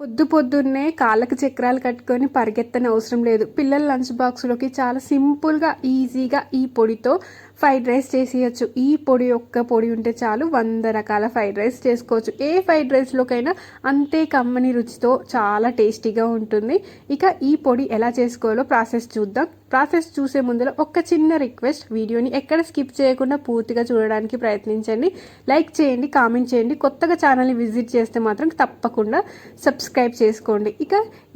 పొద్దు పొద్దున్నే కాళ్ళకి చక్రాలు కట్టుకొని పరిగెత్తని అవసరం లేదు. పిల్లల లంచ్ బాక్స్లోకి చాలా సింపుల్గా ఈజీగా ఈ పొడితో ఫ్రైడ్ రైస్ చేసేయచ్చు. ఈ పొడి ఒక్క పొడి ఉంటే చాలు వంద రకాల ఫ్రైడ్ రైస్ చేసుకోవచ్చు. ఏ ఫ్రైడ్ రైస్లోకైనా అంతే కమ్మని రుచితో చాలా టేస్టీగా ఉంటుంది. ఇక ఈ పొడి ఎలా చేసుకోవాలో ప్రాసెస్ చూద్దాం. ప్రాసెస్ చూసే ముందులో ఒక చిన్న రిక్వెస్ట్ వీడియోని ఎక్కడ స్కిప్ చేయకుండా పూర్తిగా చూడడానికి ప్రయత్నించండి. లైక్ చేయండి కామెంట్ చేయండి. కొత్తగా ఛానల్ని విజిట్ చేస్తే మాత్రం తప్పకుండా సబ్స్క్రైబ్ చేసుకోండి. ఇక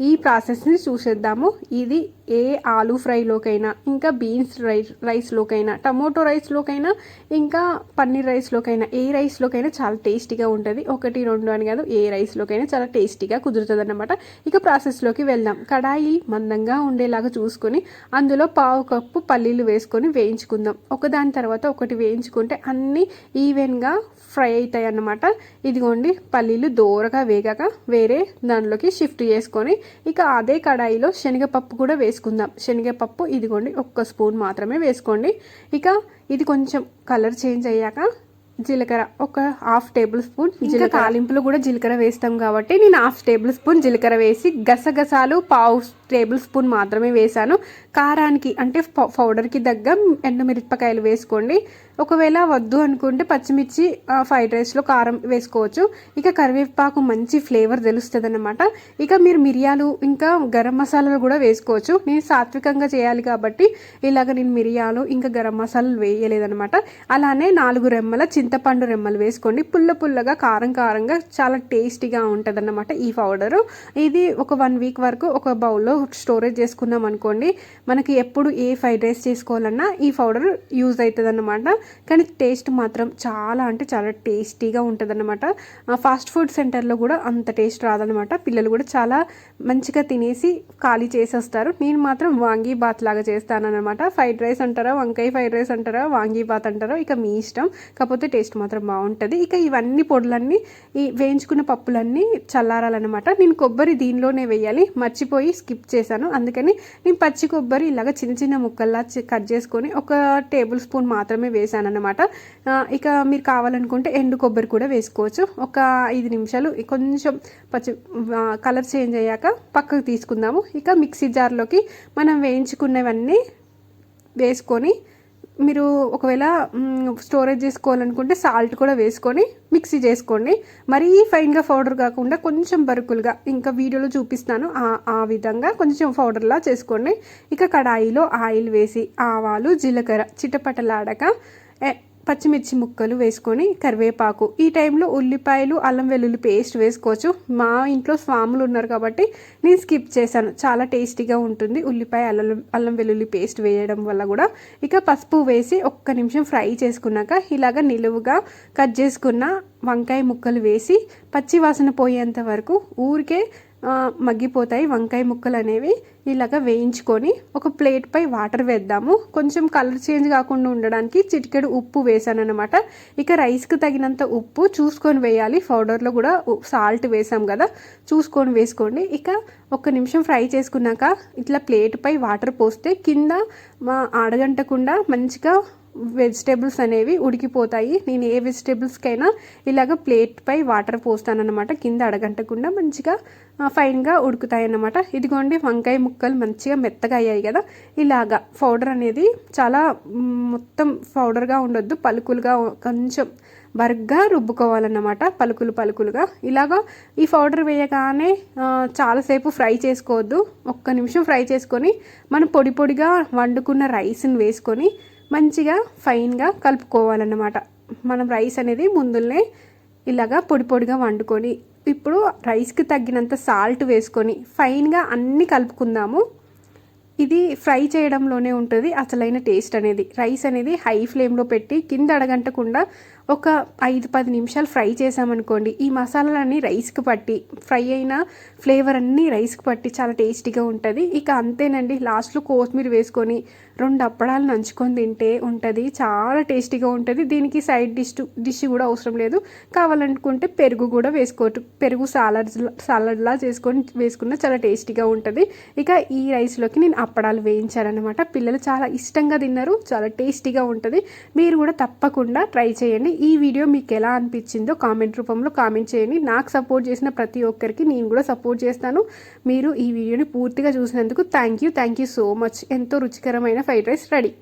ఈ ప్రాసెస్ని చూసేద్దాము. ఇది ఏ ఆలూ ఫ్రైలోకైనా ఇంకా బీన్స్ రైస్ రైస్లోకైనా టమోటో రైస్లోకైనా ఇంకా పన్నీర్ రైస్లోకైనా ఏ రైస్లోకైనా చాలా టేస్టీగా ఉంటుంది. ఒకటి రెండు అని కాదు ఏ రైస్లోకైనా చాలా టేస్టీగా కుదురుతుంది అన్నమాట ఇక ప్రాసెస్లోకి వెళ్దాం. కడాయి మందంగా ఉండేలాగా చూసుకొని అందులో పావు కప్పు పల్లీలు వేసుకొని వేయించుకుందాం. ఒకదాని తర్వాత ఒకటి వేయించుకుంటే అన్నీ ఈవెన్గా ఫ్రై అవుతాయి అన్నమాట ఇదిగోండి పల్లీలు దోరగా వేగాక వేరే దానిలోకి షిఫ్ట్ చేసుకొని ఇక అదే కడాయిలో శనగపప్పు కూడా వేసుకుందాం. శనగపప్పు ఇదిగోండి ఒక్క స్పూన్ మాత్రమే వేసుకోండి. ఇక ఇది కొంచెం కలర్ చేంజ్ అయ్యాక జీలకర్ర ఒక హాఫ్ టేబుల్ స్పూన్ జీలకర్ర. తాలింపులు కూడా జీలకర్ర వేస్తాం కాబట్టి నేను హాఫ్ టేబుల్ స్పూన్ జీలకర్ర వేసి గసగసాలు పావు టేబుల్ స్పూన్ మాత్రమే వేసాను కారానికి అంటే పౌడర్కి దగ్గ ఎండుమిరపకాయలు వేసుకోండి. ఒకవేళ వద్దు అనుకుంటే పచ్చిమిర్చి ఫ్రైడ్ రైస్లో కారం వేసుకోవచ్చు. ఇక కరివేపాకు మంచి ఫ్లేవర్ తెలుస్తుంది అనమాట ఇక మీరు మిరియాలు ఇంకా గరం మసాలాలు కూడా వేసుకోవచ్చు. నేను సాత్వికంగా చేయాలి కాబట్టి ఇలాగ నేను మిరియాలు ఇంకా గరం మసాలాలు వేయలేదనమాట అలానే నాలుగు రెమ్మల చింతపండు రెమ్మలు వేసుకోండి. పుల్ల పుల్లగా కారం కారంగా చాలా టేస్టీగా ఉంటుంది ఈ పౌడరు. ఇది ఒక వన్ వీక్ వరకు ఒక బౌల్లో స్టోరేజ్ చేసుకున్నాం అనుకోండి. మనకి ఎప్పుడు ఏ ఫ్రైడ్ రైస్ చేసుకోవాలన్నా ఈ పౌడర్ యూజ్ అవుతుంది అన్నమాట కానీ టేస్ట్ మాత్రం చాలా అంటే చాలా టేస్టీగా ఉంటుంది అనమాట ఫాస్ట్ ఫుడ్ సెంటర్లో కూడా అంత టేస్ట్ రాదనమాట పిల్లలు కూడా చాలా మంచిగా తినేసి ఖాళీ చేసేస్తారు. నేను మాత్రం వాంగీ బాత్ లాగా చేస్తానన్నమాట. ఫ్రైడ్ రైస్ అంటారా వంకాయ ఫ్రైడ్ రైస్ అంటారా వాంగీ బాత్ అంటారా ఇక మీ ఇష్టం. కాకపోతే టేస్ట్ మాత్రం బాగుంటుంది. ఇక ఇవన్నీ పొడులన్నీ ఈ వేయించుకున్న పప్పులన్నీ చల్లారాలన్నమాట. నేను కొబ్బరి దీనిలోనే వేయాలి. మర్చిపోయి స్కిప్ చేశాను. అందుకని నేను పచ్చి కొబ్బరి ఇలాగ చిన్న చిన్న ముక్కల్లా కట్ చేసుకొని ఒక టేబుల్ స్పూన్ మాత్రమే వేసాను అనమాట ఇక మీరు కావాలనుకుంటే ఎండు కొబ్బరి కూడా వేసుకోవచ్చు. ఒక ఐదు నిమిషాలు కొంచెం పచ్చి కలర్ చేంజ్ అయ్యాక పక్కకు తీసుకుందాము. ఇక మిక్సీ జార్లోకి మనం వేయించుకున్నవన్నీ వేసుకొని మీరు ఒకవేళ స్టోరేజ్ చేసుకోవాలనుకుంటే సాల్ట్ కూడా వేసుకొని మిక్సీ చేసుకోండి. మరీ ఫైన్గా పౌడర్ కాకుండా కొంచెం బరుకులుగా ఇంకా వీడియోలో చూపిస్తాను ఆ విధంగా కొంచెం పౌడర్లా చేసుకోండి. ఇక కడాయిలో ఆయిల్ వేసి ఆవాలు జీలకర్ర చిటపటలాడక పచ్చిమిర్చి ముక్కలు వేసుకొని కరివేపాకు. ఈ టైంలో ఉల్లిపాయలు అల్లం వెల్లుల్లి పేస్ట్ వేసుకోవచ్చు. మా ఇంట్లో స్వాములు ఉన్నారు కాబట్టి నేను స్కిప్ చేశాను. చాలా టేస్టీగా ఉంటుంది. ఉల్లిపాయ అల్లం అల్లం వెల్లుల్లి పేస్ట్ వేయడం వల్ల కూడా. ఇక పసుపు వేసి ఒక్క నిమిషం ఫ్రై చేసుకున్నాక ఇలాగ నిలువుగా కట్ చేసుకున్న వంకాయ ముక్కలు వేసి పచ్చి వాసన పోయేంత వరకు ఊరికే మగ్గిపోతాయి. వంకాయ ముక్కలు అనేవి ఇలాగ వేయించుకొని ఒక ప్లేట్పై వాటర్ వేద్దాము. కొంచెం కలర్ చేంజ్ కాకుండా ఉండడానికి చిటికెడు ఉప్పు వేసాను అనమాట ఇక రైస్కి తగినంత ఉప్పు చూసుకొని వేయాలి. పౌడర్లో కూడా సాల్ట్ వేసాం కదా. చూసుకొని వేసుకోండి. ఇక ఒక నిమిషం ఫ్రై చేసుకున్నాక ఇట్లా ప్లేట్పై వాటర్ పోస్తే కింద మా ఆడగంటకుండా మంచిగా వెజిటేబుల్స్ అనేవి ఉడికిపోతాయి. నేను ఏ వెజిటేబుల్స్కైనా ఇలాగ ప్లేట్పై వాటర్ పోస్తానన్నమాట. కింద అడగంటకుండా మంచిగా ఫైన్గా ఉడుకుతాయి అన్నమాట ఇదిగోండి వంకాయ ముక్కలు మంచిగా మెత్తగా అయ్యాయి కదా. ఇలాగా పౌడర్ అనేది చాలా మొత్తం పౌడర్గా ఉండొద్దు పలుకులుగా కొంచెం బర్గ్గా రుబ్బుకోవాలన్నమాట. పలుకులు పలుకులుగా. ఇలాగా ఈ పౌడర్ వేయగానే చాలాసేపు ఫ్రై చేసుకోవద్దు. ఒక్క నిమిషం ఫ్రై చేసుకొని మనం పొడి పొడిగా వండుకున్న రైస్ని వేసుకొని మంచిగా ఫైన్గా కలుపుకోవాలన్నమాట. మనం రైస్ అనేది ముందులనే ఇలాగా పొడి పొడిగా వండుకొని ఇప్పుడు రైస్కి తగ్గినంత సాల్ట్ వేసుకొని ఫైన్గా అన్నీ కలుపుకుందాము. ఇది ఫ్రై చేయడంలోనే ఉంటుంది. అసలైన టేస్ట్ అనేది. రైస్ అనేది హై ఫ్లేమ్లో పెట్టి కింద అడగంటకుండా ఒక ఐదు పది నిమిషాలు ఫ్రై చేసామనుకోండి ఈ మసాలాలన్నీ రైస్కి పట్టి ఫ్రై అయిన ఫ్లేవర్ అన్నీ రైస్కి పట్టి చాలా టేస్టీగా ఉంటుంది. ఇక అంతేనండి లాస్ట్లో కొత్తిమీర వేసుకొని రెండు అప్పడాలు నంచుకొని తింటే ఉంటుంది. చాలా టేస్టీగా ఉంటుంది. దీనికి సైడ్ డిష్ డిష్ కూడా అవసరం లేదు. కావాలనుకుంటే పెరుగు కూడా వేసుకోవచ్చు. పెరుగు సాలడ్ సాలడ్లా చేసుకొని వేసుకున్న చాలా టేస్టీగా ఉంటుంది. ఇక ఈ రైస్లోకి నేను అప్పడాలు వేయించానమాట పిల్లలు చాలా ఇష్టంగా తిన్నారు చాలా టేస్టీగా ఉంటుంది. మీరు కూడా తప్పకుండా ట్రై చేయండి. ఈ వీడియో మీకు ఎలా అనిపించిందో కామెంట్ రూపంలో కామెంట్ చేయండి. నాకు సపోర్ట్ చేసిన ప్రతి ఒక్కరికి నేను కూడా సపోర్ట్ చేస్తాను. మీరు ఈ వీడియోని పూర్తిగా చూసినందుకు thank you. Thank you so much. ఎంతో రుచికరమైన ఫ్రైడ్ రైస్ రెడీ.